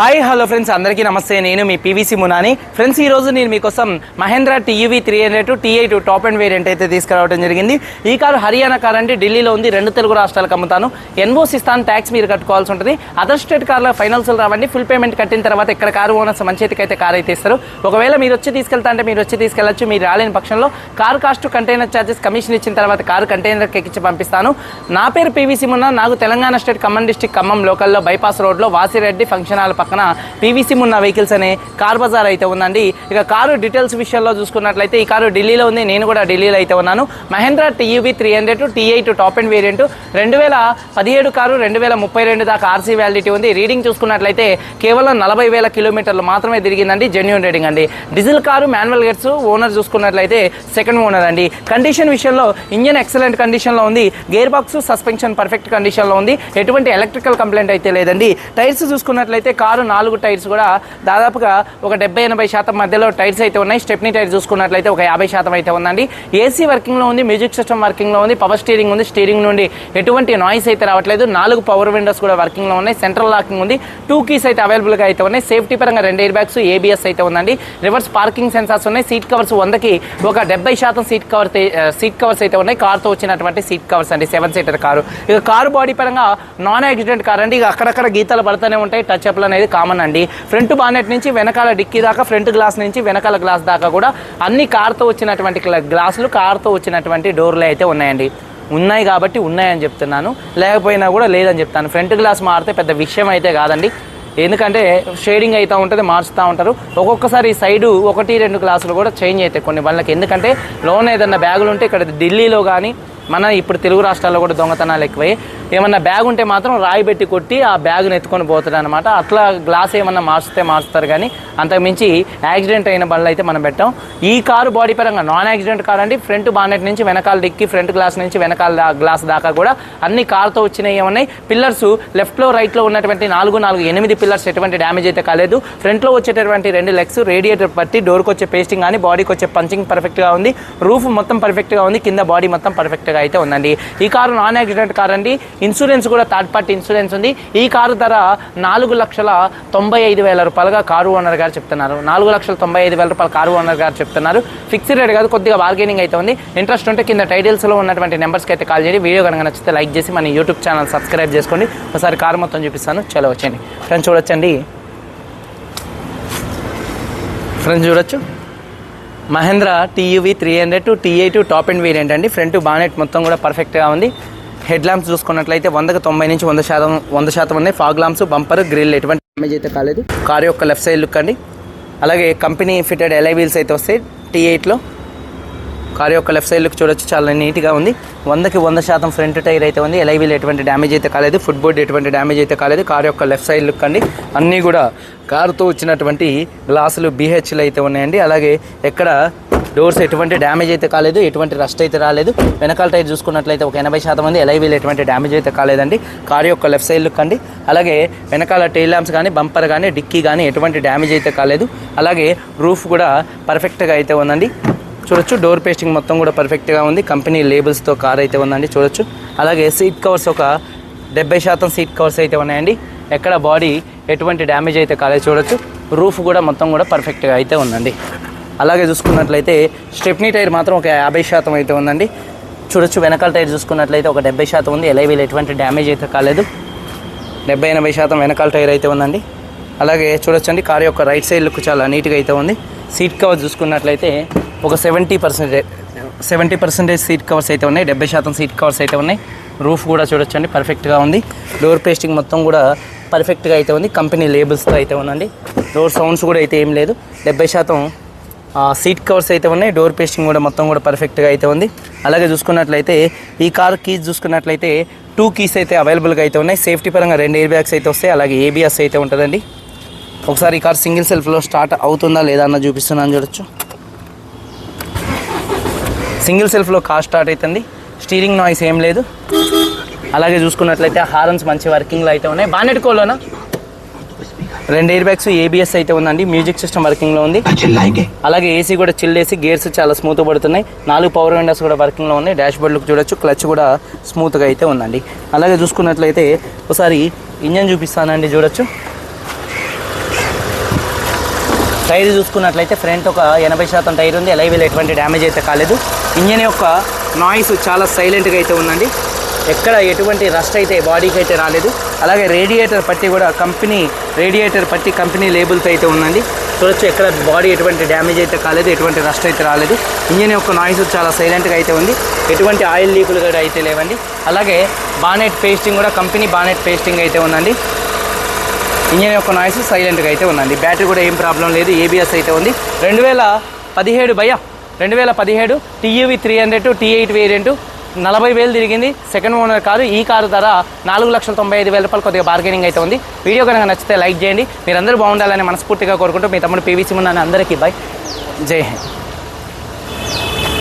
Hi hello friends. అందరికీ నమస్తే. నేను మీ పీవీసీ మునాని. ఫ్రెండ్స్ ఈ రోజు నేను మీకోసం Mahindra TUV three hundred two TI two top end variant అయితే తీసుకురావడం జరిగింది. ఈ కారు హర్యానా కార్ అంటే ఢిల్లీలో ఉంది. రెండు తెలుగు రాష్ట్రాలకు అమ్ముతాను. ఎన్ఓసి ఇస్తాను ట్యాక్స్ మీరు కట్టుకోవాల్సి ఉంటుంది. అదర్ స్టేట్ కార్లో ఫైనాన్షియల్ రావండి. ఫుల్ పేమెంట్ కట్టిన తర్వాత ఇక్కడ కారు ఓనర్స్ మంచి చేతికి అయితే కార్ అయితే ఇస్తారు. ఒకవేళ మీరు వచ్చి తీసుకెళ్తా అంటే మీరు వచ్చి తీసుకెళ్ళచ్చు. మీరు రాలేని పక్షంలో car cost container charges commission ఇచ్చిన తర్వాత కారు కంటైనర్కి ఎక్కించి పంపిస్తాను. నా పేరు పీవీసీ మున్నా. నాకు తెలంగాణ స్టేట్ ఖమ్మం డిస్టిక్ ఖమ్మం లోకల్లో బైపాస్ రోడ్లో వాసిరెడ్డి ఫంక్షన్ హాల్ పక్కన పీవీసీ ఉన్న వెహికల్స్ అనే కార్ బజార్ అయితే ఉందండి. ఇక కారు డీటెయిల్స్ విషయంలో చూసుకున్నట్లయితే ఈ కారు ఢిల్లీలో ఉంది. నేను కూడా ఢిల్లీలో అయితే ఉన్నాను. Mahindra TUV three hundred T eight top end variant రెండు వేల పదిహేడు కారు రెండు వేల ముప్పై రెండు దాకా ఆర్సీ వ్యాలిడిటీ ఉంది. రీడింగ్ చూసుకున్నట్లయితే కేవలం నలభై వేల కిలోమీటర్లు మాత్రమే తిరిగిందండి. జెన్యున్ రేటింగ్ అండి. డీజిల్ కారు మాన్యువల్ గేట్స్ ఓనర్ చూసుకున్నట్లయితే సెకండ్ ఓనర్ అండి. కండిషన్ విషయంలో ఇంజన్ ఎక్సలెంట్ కండిషన్లో ఉంది. గేర్ బాక్స్ సస్పెన్షన్ పర్ఫెక్ట్ కండిషన్లో ఉంది. ఎటువంటి ఎలక్ట్రికల్ కంప్లైంట్ అయితే లేదండి. టైర్స్ చూసుకున్నట్లయితే కారు కారు నాలుగు టైర్స్ కూడా దాదాపుగా ఒక డెబ్బై ఎనభై శాతం మధ్యలో టైర్స్ అయితే ఉన్నాయి. స్టెప్నీ టైర్ చూసుకున్నట్లయితే ఒక యాభై శాతం అయితే ఉందండి. ఏసీ వర్కింగ్లో ఉంది మ్యూజిక్ సిస్టమ్ వర్కింగ్లో ఉంది పవర్ స్టీరింగ్ ఉంది. స్టీరింగ్ నుండి ఎటువంటి నాయిస్ అయితే రావట్లేదు. నాలుగు పవర్ విండోస్ కూడా వర్కింగ్లో ఉన్నాయి. సెంట్రల్ లాకింగ్ ఉంది. టూ కీస్ అయితే అవైలబుల్గా అయితే ఉన్నాయి. సేఫ్టీ పరంగా రెండు ఎయిర్ బ్యాగ్స్ ఏబిఎస్ అయితే ఉందండి. రివర్స్ పార్కింగ్ సెన్సార్స్ ఉన్నాయి. సీట్ కవర్స్ వందకి ఒక డెబ్బై శాతం సీట్ కవర్ సీట్ కవర్స్ అయితే ఉన్నాయి. కార్తో వచ్చినటువంటి సీట్ కవర్స్ అండి. Seven seater car. ఇక కారు బాడీ పరంగా నాన్ యాక్సిడెంట్ కార్ అండి. ఇక అక్కడక్కడ గీతలు పడుతూనే ఉంటాయి. టచ్ అప్లు అనేది కామన్ అండి. ఫ్రంట్ బానెట్ నుంచి వెనకాల డిక్కీ దాకా ఫ్రంట్ గ్లాస్ నుంచి వెనకాల గ్లాస్ దాకా కూడా అన్ని కార్తో వచ్చినటువంటి గ్లాసులు కార్తో వచ్చినటువంటి డోర్లు అయితే ఉన్నాయండి. ఉన్నాయి కాబట్టి ఉన్నాయని చెప్తున్నాను. లేకపోయినా కూడా లేదని చెప్తాను. ఫ్రంట్ గ్లాస్ మారితే పెద్ద విషయం అయితే కాదండి. ఎందుకంటే షేడింగ్ అవుతూ ఉంటుంది మార్చుతూ ఉంటారు. ఒక్కొక్కసారి సైడు ఒకటి రెండు గ్లాసులు కూడా చేంజ్ అవుతాయి కొన్ని వాళ్ళకి ఎందుకంటే లోన్ ఏదన్నా బ్యాగులు ఉంటే ఇక్కడ ఢిల్లీలో కానీ మన ఇప్పుడు తెలుగు రాష్ట్రాల్లో కూడా దొంగతనాలు ఎక్కువై ఏమన్నా బ్యాగ్ ఉంటే మాత్రం రాయి పెట్టి కొట్టి ఆ బ్యాగ్ను ఎత్తుకొని పోతాడు అనమాట అట్లా గ్లాస్ ఏమన్నా మార్చితే మార్చుతారు కానీ అంతకుమించి యాక్సిడెంట్ అయిన బండ్లు అయితే మనం పెట్టాం. ఈ కారు బాడీ పరంగా నాన్ యాక్సిడెంట్ కార్ అండి. ఫ్రంట్ బానెట్ నుంచి వెనకాల డిక్కి ఫ్రంట్ గ్లాస్ నుంచి వెనకాల గ్లాస్ దాకా కూడా అన్ని కార్తో వచ్చినాయి ఏమన్నాయి. పిల్లర్స్ లెఫ్ట్లో రైట్లో ఉన్నటువంటి నాలుగు నాలుగు ఎనిమిది పిల్లర్స్ ఎటువంటి డ్యామేజ్ అయితే కాలేదు. ఫ్రంట్లో వచ్చేటటువంటి రెండు లెగ్స్ రేడియేటర్ పట్టి డోర్కి వచ్చే పేస్టింగ్ కానీ బాడీకి వచ్చే పంచింగ్ పర్ఫెక్ట్గా ఉంది. రూఫ్ మొత్తం పర్ఫెక్ట్గా ఉంది. కింద బాడీ మొత్తం పర్ఫెక్ట్గా అయితే ఉందండి. ఈ కారు నాన్ యాక్సిడెంట్ కార్ అండి ఇన్సూరెన్స్ కూడా థర్డ్ పార్టీ ఇన్సూరెన్స్ ఉంది. ఈ కారు ధర నాలుగు లక్షల తొంభై ఐదు వేల రూపాయలుగా కారు ఓనర్ గారు చెప్తున్నారు. నాలుగు లక్షల తొంభై ఐదు వేల రూపాయలు కారు ఓనర్ గారు చెప్తున్నారు. ఫిక్స్డ్ రేట్ కాదు కొద్దిగా బార్గెనింగ్ అయితే ఉంది. ఇంట్రెస్ట్ ఉంటే కింద టైటిల్స్లో ఉన్నటువంటి నెంబర్స్కి అయితే కాల్ చేయండి. వీడియో కనుక నచ్చితే లైక్ చేసి మన యూట్యూబ్ ఛానల్ సబ్స్క్రైబ్ చేసుకోండి. ఒకసారి కారు మొత్తం చూపిస్తాను. చలో వచ్చండి ఫ్రెండ్స్ చూడొచ్చండి. ఫ్రెండ్స్ చూడొచ్చు? Mahindra TUV three hundred two T eight top end variant అండి ఫ్రంట్ బానెట్ మొత్తం కూడా పర్ఫెక్ట్గా ఉంది. హెడ్ ల్యాంప్స్ చూసుకున్నట్లయితే వందకు తొంభై నుంచి వంద శాతం వంద శాతం ఉన్నాయి. ఫాగ్ ల్యాంప్స్ బంపర్ గ్రిల్ ఎటువంటి డ్యామేజ్ అయితే కాలేదు. కార్ యొక్క లెఫ్ట్ సైడ్ లుక్ అండి. అలాగే కంపెనీ ఫిటెడ్ ఎలై వీల్స్ అయితే వస్తాయి. టీ ఎయిట్లో. కార్ యొక్క లెఫ్ట్ సైడ్ లుక్ చూడొచ్చు చాలా నీట్గా ఉంది. వందకి వంద శాతం ఫ్రంట్ టైర్ అయితే ఉంది. ఎలైవీల్ ఎటువంటి డ్యామేజ్ అయితే కాలేదు. ఫుట్ బోర్డ్ ఎటువంటి డ్యామేజ్ అయితే కాలేదు. కార్ యొక్క లెఫ్ట్ సైడ్ లుక్ అండి. అన్నీ కూడా కారుతో వచ్చినటువంటి గ్లాసులు బీహెచ్లు అయితే ఉన్నాయండి. అలాగే ఎక్కడ డోర్స్ ఎటువంటి డ్యామేజ్ అయితే కాలేదు ఎటువంటి రస్ట్ అయితే రాలేదు. వెనకాల టైర్ చూసుకున్నట్లయితే ఒక ఎనభై శాతం ఉంది. ఎలైవీల్ ఎటువంటి డ్యామేజ్ అయితే కాలేదండి. కార్ యొక్క లెఫ్ట్ సైడ్ లుక్ అండి. అలాగే వెనకాల టైల్ ల్యాంప్స్ కానీ బంపర్ కానీ డిక్కీ కానీ ఎటువంటి డ్యామేజ్ అయితే కాలేదు. అలాగే రూఫ్ కూడా పర్ఫెక్ట్గా అయితే ఉందండి. చూడొచ్చు. డోర్ పేస్టింగ్ మొత్తం కూడా పర్ఫెక్ట్గా ఉంది. కంపెనీ లేబుల్స్తో కార్ అయితే ఉందండి చూడొచ్చు. అలాగే సీట్ కవర్స్ ఒక డెబ్బై శాతం సీట్ కవర్స్ అయితే ఉన్నాయండి. ఎక్కడ బాడీ ఎటువంటి డ్యామేజ్ అయితే కాలేదు చూడొచ్చు. రూఫ్ కూడా మొత్తం కూడా పర్ఫెక్ట్గా అయితే ఉందండి. అలాగే చూసుకున్నట్లయితే స్టెప్నీ టైర్ మాత్రం ఒక యాభై శాతం అయితే ఉందండి. చూడొచ్చు వెనకాల టైర్ చూసుకున్నట్లయితే ఒక డెబ్బై శాతం ఉంది. ఎలా వీళ్ళు ఎటువంటి డ్యామేజ్ అయితే కాలేదు. డెబ్బై ఎనభై శాతం వెనకాల టైర్ అయితే ఉందండి. అలాగే చూడొచ్చండి కార్ యొక్క రైట్ సైడ్ లుక్ చాలా నీట్గా అయితే ఉంది. సీట్ కవర్ చూసుకున్నట్లయితే ఒక seventy percentage seventy percentage seat covers అయితే ఉన్నాయి. డెబ్బై శాతం సీట్ కవర్స్ అయితే ఉన్నాయి. రూఫ్ కూడా చూడొచ్చండి పర్ఫెక్ట్గా ఉంది. డోర్ పేస్టింగ్ మొత్తం కూడా పర్ఫెక్ట్గా అయితే ఉంది. కంపెనీ లేబుల్స్తో అయితే ఉందండి. డోర్ సౌండ్స్ కూడా అయితే ఏం లేదు. డెబ్బై శాతం సీట్ కవర్స్ అయితే ఉన్నాయి. డోర్ పేస్టింగ్ కూడా మొత్తం కూడా పర్ఫెక్ట్గా అయితే ఉంది. అలాగే చూసుకున్నట్లయితే ఈ కార్ కీస్ చూసుకున్నట్లయితే టూ కీస్ అయితే అవైలబుల్గా అయితే ఉన్నాయి. సేఫ్టీ పరంగా రెండు ఎయిర్ బ్యాగ్స్ అయితే వస్తాయి. అలాగే ఏబిఎస్ అయితే ఉంటుందండి. ఒకసారి ఈ కార్ సింగిల్ సెల్ఫ్లో స్టార్ట్ అవుతుందా లేదా అన్న చూపిస్తున్నాను చూడొచ్చు. సింగిల్ సెల్ఫ్లో కార్ స్టార్ట్ అవుతుంది. స్టీరింగ్ నాయిస్ ఏం లేదు. అలాగే చూసుకున్నట్లయితే హారన్స్ మంచి వర్కింగ్లో అయితే ఉన్నాయి. బానెట్ కోలోనా? రెండు ఎయిర్ బ్యాగ్స్ ఏబిఎస్ అయితే ఉందండి. మ్యూజిక్ సిస్టమ్ వర్కింగ్లో ఉంది. అలాగే ఏసీ కూడా చిల్ వేసి గేర్స్ చాలా స్మూత్ పడుతున్నాయి. నాలుగు పవర్ విండోస్ కూడా వర్కింగ్లో ఉన్నాయి. డాష్ బోర్డ్లకు చూడొచ్చు. క్లచ్ కూడా స్మూత్గా అయితే ఉందండి. అలాగే చూసుకున్నట్లయితే ఒకసారి ఇంజన్ చూపిస్తానండి. చూడొచ్చు. టైర్ చూసుకున్నట్లయితే ఫ్రంట్ ఒక ఎనభై శాతం టైర్ ఉంది. ఎలైవీలో ఎటువంటి డ్యామేజ్ అయితే కాలేదు. ఇంజన్ యొక్క నాయిస్ చాలా సైలెంట్గా అయితే ఉందండి. ఎక్కడ ఎటువంటి రస్ట్ అయితే బాడీకి అయితే రాలేదు. అలాగే రేడియేటర్ పట్టి కూడా కంపెనీ రేడియేటర్ పట్టి కంపెనీ లేబుల్తో అయితే ఉందండి. చూడొచ్చు ఎక్కడ బాడీ ఎటువంటి డ్యామేజ్ అయితే కాలేదు ఎటువంటి రస్ట్ అయితే రాలేదు. ఇంజన్ యొక్క నాయిస్ చాలా సైలెంట్గా అయితే ఉంది. ఎటువంటి ఆయిల్ లీకులు కూడా అయితే లేవండి. అలాగే బానెట్ పేస్టింగ్ కూడా కంపెనీ బానెట్ పేస్టింగ్ అయితే ఉందండి. ఇంజన్ యొక్క నాయిస్ సైలెంట్గా అయితే ఉందండి. బ్యాటరీ కూడా ఏం ప్రాబ్లం లేదు ఏబిఎస్ అయితే ఉంది. రెండు వేల పదిహేడు భయ రెండు వేల పదిహేడు TUV three hundred T eight variant నలభై వేలు తిరిగింది. సెకండ్ ఓనర్ కారు ఈ కారు ధర నాలుగు లక్షల తొంభై ఐదు వేల రూపాయలు కొద్దిగా బార్గెనింగ్ అయితే ఉంది. వీడియో కనుక నచ్చితే లైక్ చేయండి. మీరందరూ బాగుండాలని మనస్ఫూర్తిగా కోరుకుంటూ మీ తమ్ముడు పీవీసీ ముందు అందరికీ బై జై హింద్.